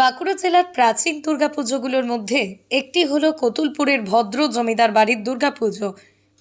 বাঁকুড়া জেলার প্রাচীন দুর্গাপুজোগুলোর মধ্যে একটি হলো কতুলপুরের ভদ্র জমিদার বাড়ির দুর্গাপুজো।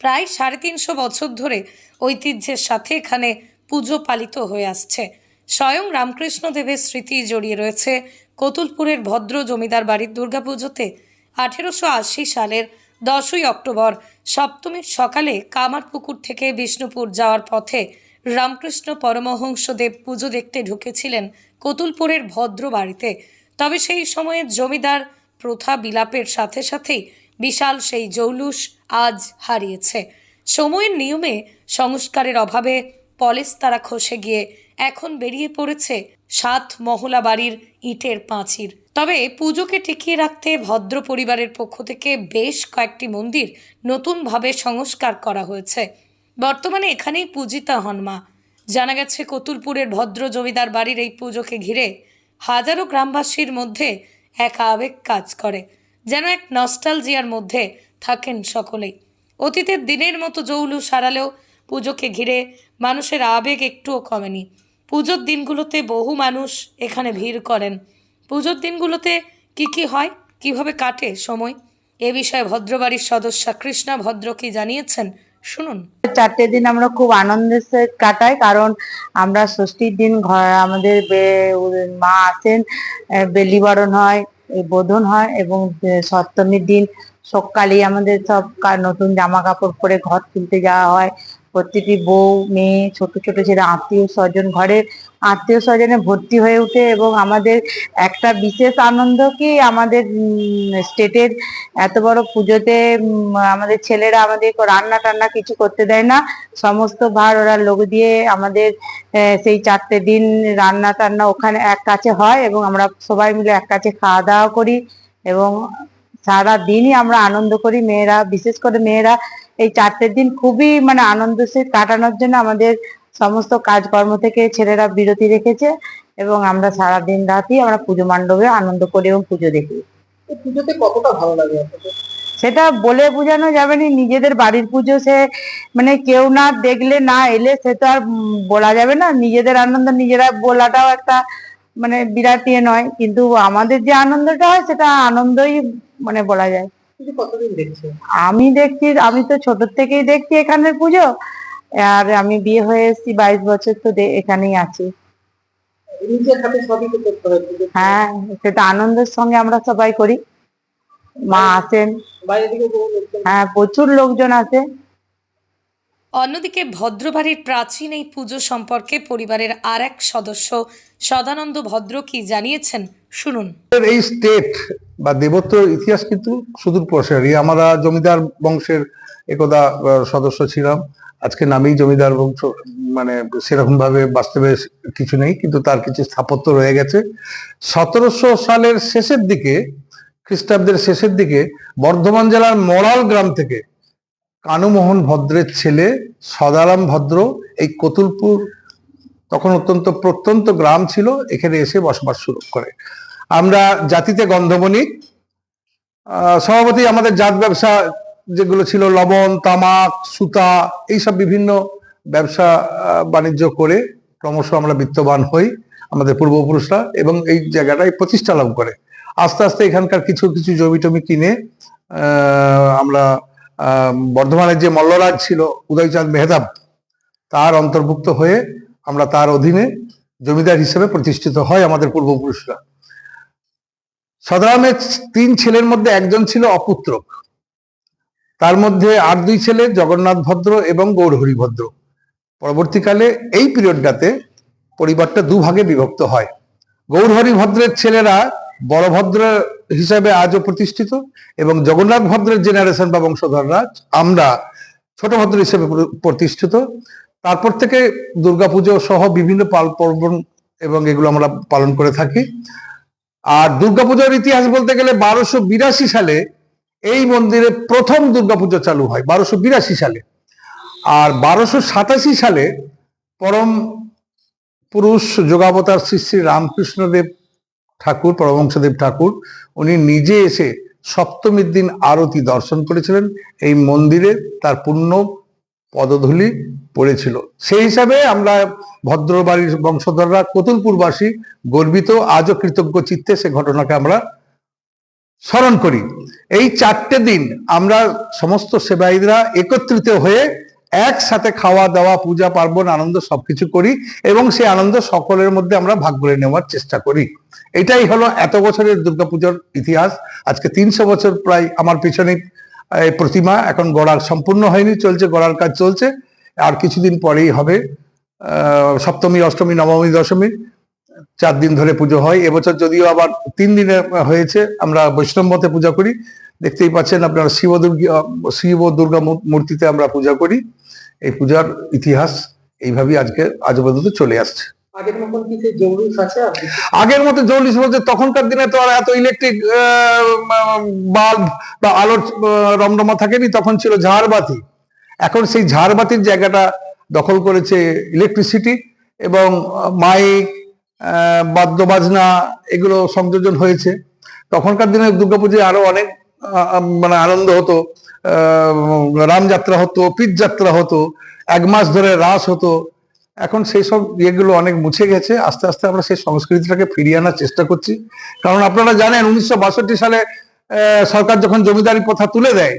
প্রায় সাড়ে তিনশো বছর ধরে ঐতিহ্যের সাথে এখানে পুজো পালিত হয়ে আসছে। স্বয়ং রামকৃষ্ণ দেবের স্মৃতি জড়িয়ে রয়েছে কতুলপুরের ভদ্র জমিদার বাড়ির দুর্গাপুজোতে। আঠেরোশো আশি সালের দশই অক্টোবর, সপ্তমীর সকালে কামারপুকুর থেকে বিষ্ণুপুর যাওয়ার পথে রামকৃষ্ণ পরমহংসদেব পুজো দেখতে ঢুকেছিলেন কতুলপুরের ভদ্র বাড়িতে। তবে সেই সময়ে জমিদার প্রথা বিলাপের সাথে সাথেই বিশাল সেই জৌলুস আজ হারিয়েছে। সময়ের নিয়মে সংস্কারের অভাবে পলেস তারা খসে গিয়ে এখন বেরিয়ে পড়েছে সাত মহলা বাড়ির ইটের পাঁচির। তবে পুজোকে টিকিয়ে রাখতে ভদ্র পরিবারের পক্ষ থেকে বেশ কয়েকটি মন্দির নতুনভাবে সংস্কার করা হয়েছে। বর্তমানে এখানেই পূজিতা হন মা। জানা গেছে, কতুলপুরের ভদ্র জমিদার বাড়ির এই পুজোকে ঘিরে হাজারো গ্রামবাসীর মধ্যে এক আবেগ কাজ করে, যেন এক নস্টালজিয়ার মধ্যে থাকেন সকলেই। অতীতের দিনের মতো জৌলু সারালেও পুজোকে ঘিরে মানুষের আবেগ একটুও কমেনি। পুজোর দিনগুলোতে বহু মানুষ এখানে ভিড় করেন। পুজোর দিনগুলোতে কি কি হয়? কীভাবে কাটে সময়? এ বিষয়ে ভদ্রবাড়ির সদস্যা কৃষ্ণা ভদ্র কি জানিয়েছেন? শুনুন। চারটে দিন আমরা খুব আনন্দের সহিত কাটাই, কারণ আমরা ষষ্ঠীর দিন ঘর আমাদের মা আসেন বেলিবরণ হয় বোধন হয়, এবং সপ্তমীর দিন সকালে আমাদের সব নতুন জামা কাপড় পরে ঘর তুলতে যাওয়া হয়। প্রতিটি বউ, মেয়ে, ছোট ছোট ছেলে আত্মীয় স্বজন, ঘরের আত্মীয় স্বজনে ভর্তি হয়ে ওঠে এবং আমাদের একটা বিশেষ আনন্দ কি আমাদের স্টেটের এত বড় পুজোতে আমাদের ছেলেরা আমাদের রান্না টান্না কিছু করতে দেয় না। সমস্ত ভার ওরা লোক দিয়ে আমাদের সেই চারটে দিন রান্না টান্না ওখানে এক কাছে হয় এবং আমরা সবাই মিলে এক কাছে খাওয়া দাওয়া করি এবং সারা দিনই আমরা আনন্দ করি। মেয়েরা, বিশেষ করে মেয়েরা এই চারটে দিন খুবই মানে আনন্দ কাটানোর জন্য আমাদের সমস্ত কাজকর্ম থেকে ছেলেরা বিরতি রেখেছে এবং আমরা সারা দিন রাতই আমরা পুজো মণ্ডপে আনন্দ করি এবং পুজো দেখি। পুজোতে কতটা ভালো লাগে সেটা বলে বোঝানো যাবে না নিজেদের বাড়ির পুজো সে মানে কেউ না দেখলে না এলে সে তো আর বলা যাবে না নিজেদের আনন্দ নিজেরা বলাটাও একটা মানে বিরাট ইয়ে নয় কিন্তু আমাদের যে আনন্দটা হয় সেটা আনন্দই মানে বলা যায়। পুজো কতদিন দেখছে? আমি দেখছি আমি তো ছোট থেকেই দেখছি এখানের পুজো। আর আমি বিয়ে হয়ে এসেছি বাইশ বছর তো এখানেই আছি। নিজের হাতে সবই তো করতে হয় হ্যাঁ সেটা আনন্দের সঙ্গে আমরা সবাই করি। মা আসেন। হ্যাঁ প্রচুর লোকজন আসে। অন্যদিকে ভদ্রবাড়ির প্রাচীন এই পুজো সম্পর্কে পরিবারের আর এক সদস্য সদানন্দ ভদ্র কি জানিয়েছেন? শুনুন। এই স্টেট বা দেবত্ব ইতিহাস কিন্তু সুদূর প্রসারী আমরা জমিদার বংশের একদা সদস্য ছিলাম। আজকে নামেই জমিদার বংশ মানে সেরকম ভাবে বাস্তবে কিছু নেই, কিন্তু তার কিছু স্থাপত্য রয়ে গেছে। সতেরোশো সালের শেষের দিকে, খ্রিস্টাব্দের শেষের দিকে বর্ধমান জেলার মরাল গ্রাম থেকে কানুমোহন ভদ্রের ছেলে সদারাম ভদ্র, এই কতুলপুর তখন অত্যন্ত প্রত্যন্ত গ্রাম ছিল, এখানে এসে বসবাস শুরু করে। আমরা জাতিতে গন্ধবণিক স্বভাবতই আমাদের জাত ব্যবসা যেগুলো ছিল, লবণ, তামাক, সুতা, এইসব বিভিন্ন ব্যবসা বাণিজ্য করে ক্রমশ আমরা বিত্তবান হই আমাদের পূর্বপুরুষরা এবং এই জায়গাটাই প্রতিষ্ঠা লাভ করে। আস্তে আস্তে এখানকার কিছু কিছু জমি টমি কিনে আমরা বর্ধমানের যে মল্লরাজ ছিল, উদয়চাঁদ মেহতাব তার অন্তর্ভুক্ত হয়ে আমরা তার অধীনে জমিদার হিসেবে প্রতিষ্ঠিত হয় আমাদের পূর্বপুরুষরা। সদারামের তিন ছেলের মধ্যে একজন ছিল অপুত্রক। তার মধ্যে আর দুই ছেলে জগন্নাথ ভদ্র এবং গৌরহরি ভদ্র। পরবর্তীকালে এই পিরিয়ডটাতে পরিবারটা দুভাগে বিভক্ত হয়। গৌরহরি ভদ্রের ছেলেরা বড় ভদ্র হিসাবে আজও প্রতিষ্ঠিত এবং জগন্নাথ ভদ্রের জেনারেশন বা বংশধররা আমরা ছোট ভদ্র হিসেবে প্রতিষ্ঠিত। তারপর থেকে দুর্গাপুজো সহ বিভিন্ন পাল পর্বণ এবং এগুলো আমরা পালন করে থাকি। আর দুর্গাপূজার ইতিহাস বলতে গেলে বারোশো বিরাশি সালে এই মন্দিরে প্রথম দুর্গাপুজো চালু হয়, বারোশো বিরাশি সালে। আর বারোশো সাতাশি সালে পরম পুরুষ যোগাবতার শ্রী শ্রী রামকৃষ্ণদেব ঠাকুর, পরমহংসদেব ঠাকুর, উনি নিজে এসে সপ্তমীর দিন আরতি দর্শন করেছিলেন। এই মন্দিরে তার পুণ্য পদধূলি পড়েছিল। সেই হিসাবে আমরা ভদ্রবাড়ির বংশধররা, কতুলপুরবাসী, গর্বিত, আজও কৃতজ্ঞ চিত্তে সে ঘটনাকে আমরা স্মরণ করি। এই চারটে দিন আমরা সমস্ত সেবায়ীরা একত্রিত হয়ে একসাথে খাওয়া দাওয়া, পূজা পার্বণ, আনন্দ সবকিছু করি এবং সেই আনন্দ সকলের মধ্যে আমরা ভাগ করে নেওয়ার চেষ্টা করি। এটাই হলো এত বছরের দুর্গাপুজোর ইতিহাস। আজকে তিনশো বছর প্রায় আমার পিছনে প্রতিমা। এখন গড়ার সম্পূর্ণ হয়নি, চলছে, গড়ার কাজ চলছে। আর কিছুদিন পরেই হবে সপ্তমী, অষ্টমী, নবমী, দশমী। চার দিন ধরে পুজো হয়। এবছর যদিও আবার তিন দিনে হয়েছে, আমরা বৈষ্ণব মতে পূজা করি। দেখতেই পাচ্ছেন আপনারা শিব দুর্গা শিব দুর্গা মূর্তিতে আমরা পূজা করি। এই পূজার ইতিহাস এইভাবেই আজকে আজ পর্যন্ত চলে আসছে। আগের মতো চল্লিশ বছর তখনকার দিনে তো আর এত ইলেকট্রিক বাল্ব বা আলোর রমরমা থাকেনি তখন ছিল ঝাড়বাতি। এখন সেই ঝাড়বাতির জায়গাটা দখল করেছে ইলেকট্রিসিটি এবং মাইক বাদ্য বাজনা এগুলো সংযোজন হয়েছে। তখনকার দিনে দুর্গাপুজোয় আরও অনেক মানে আনন্দ হতো রামযাত্রা হতো যাত্রা হতো, এক মাস ধরে রাস হতো। এখন সেই সব ইয়েগুলো অনেক মুছে গেছে। আস্তে আস্তে আমরা সেই সংস্কৃতিটাকে ফিরিয়ে আনার চেষ্টা করছি। কারণ আপনারা জানেন, উনিশশো বাষট্টি সালে সরকার যখন জমিদারি প্রথা তুলে দেয়,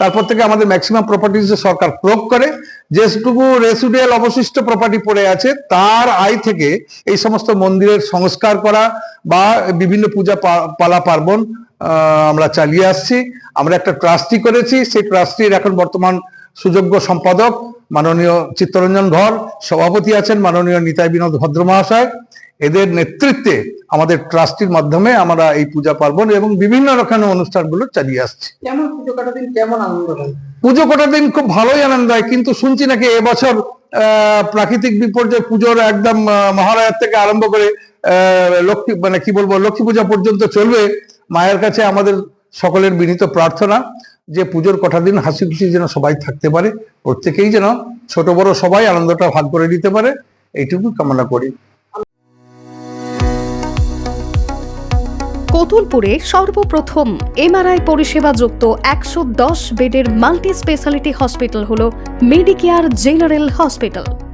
তারপর থেকে আমাদের ম্যাক্সিমাম প্রপার্টিজ সরকার প্রয়োগ করে, যেটুকু রেসিডুয়াল অবশিষ্ট প্রপার্টি পড়ে আছে, তার আয় থেকে এই সমস্ত মন্দিরের সংস্কার করা বা বিভিন্ন পূজা পালা পার্বণ আমরা চালিয়ে আসছি। আমরা একটা ট্রাস্টি করেছি। সেই ট্রাস্টির এখন বর্তমান সুযোগ্য সম্পাদক মাননীয় চিত্তরঞ্জন ঘর সভাপতি আছেন মাননীয় নিতাই বিনোদ ভদ্র মহাশয় এদের নেতৃত্বে আমাদের ট্রাস্টির মাধ্যমে আমরা এই পূজা পার্বণ এবং বিভিন্ন রকমের অনুষ্ঠানগুলো চালিয়ে আসছি। কেমন পুজো কাটার দিন কেমন আনন্দ হয়? পুজো কটার দিন খুব ভালোই আনন্দ হয় কিন্তু শুনছি নাকি এবছর আহ, প্রাকৃতিক বিপর্যয় পুজোর একদম মহালয়ার থেকে আরম্ভ করে লক্ষ্মী মানে কি বলব লক্ষ্মী পূজা পর্যন্ত চলবে। মায়ের কাছে আমাদের সকলের বিনীত প্রার্থনা যে পুজোর কটা দিন হাসি খুশি যেন সবাই থাকতে পারে, প্রত্যেকেই যেন ছোট বড় সবাই আনন্দটা ভাগ করে নিতে পারে, এইটুকু কামনা করি। কতুলপুরে সর্বপ্রথম এমআরআই পরিষেবা যুক্ত একশো দশ বেডের মাল্টি স্পেশালিটি হসপিটাল হল মেডিকেয়ার জেনারেল হসপিটাল।